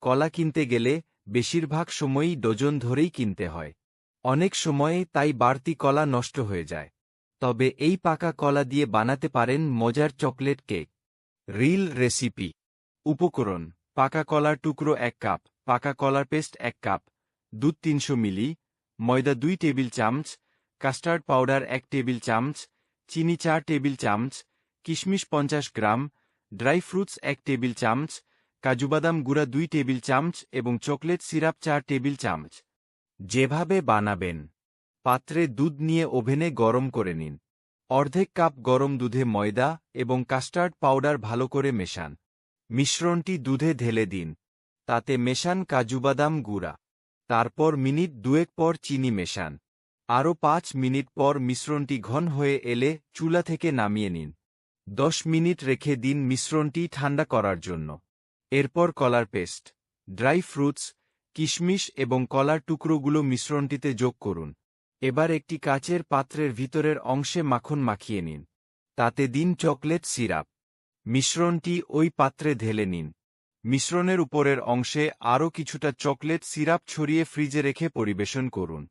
কলা কিনতে গেলে বেশিরভাগ সময়ই ডজন ধরেই কিনতে হয়। অনেক সময়ে তাই বাড়তি কলা নষ্ট হয়ে যায়। তবে এই পাকা কলা দিয়ে বানাতে পারেন মজার চকলেট কেক। Reel recipe. উপকরণ, পাকা কলার টুকরো এক কাপ, পাকা কলার পেস্ট এক কাপ, দুধ তিনশো মিলি, ময়দা দুই টেবিল চামচ, কাস্টার্ড পাউডার এক টেবিল চামচ, চিনি চার টেবিল চামচ, কিশমিশ পঞ্চাশ গ্রাম, ড্রাই ফ্রুটস এক টেবিল চামচ কাজুবাদাম গুঁড়া দুই টেবিল চামচ এবং চকলেট সিরাপ চার টেবিল চামচ। যেভাবে বানাবেন। পাত্রে দুধ নিয়ে ওভেনে গরম করে নিন। অর্ধেক কাপ গরম দুধে ময়দা এবং কাস্টার্ড পাউডার ভালো করে মেশান। মিশ্রণটি দুধে ঢেলে দিন। তাতে মেশান কাজুবাদাম গুঁড়া। তারপর মিনিট দুয়েক পর চিনি মেশান। আরও পাঁচ মিনিট পর মিশ্রণটি ঘন হয়ে এলে চুলা থেকে নামিয়ে নিন। দশ মিনিট রেখে দিন মিশ্রণটি ঠান্ডা করার জন্য। এরপর কলার পেস্ট, ড্রাই ফ্রুটস, কিশমিশ এবং কলার টুকরোগুলো মিশ্রণটিতে যোগ করুন। এবার একটি কাচের পাত্রের ভিতরের অংশে মাখন মাখিয়ে নিন। তাতে দিন চকলেট সিরাপ। মিশ্রণটি ওই পাত্রে ঢেলে নিন। মিশ্রণের উপরের অংশে আরও কিছুটা চকলেট সিরাপ ছড়িয়ে ফ্রিজে রেখে পরিবেশন করুন।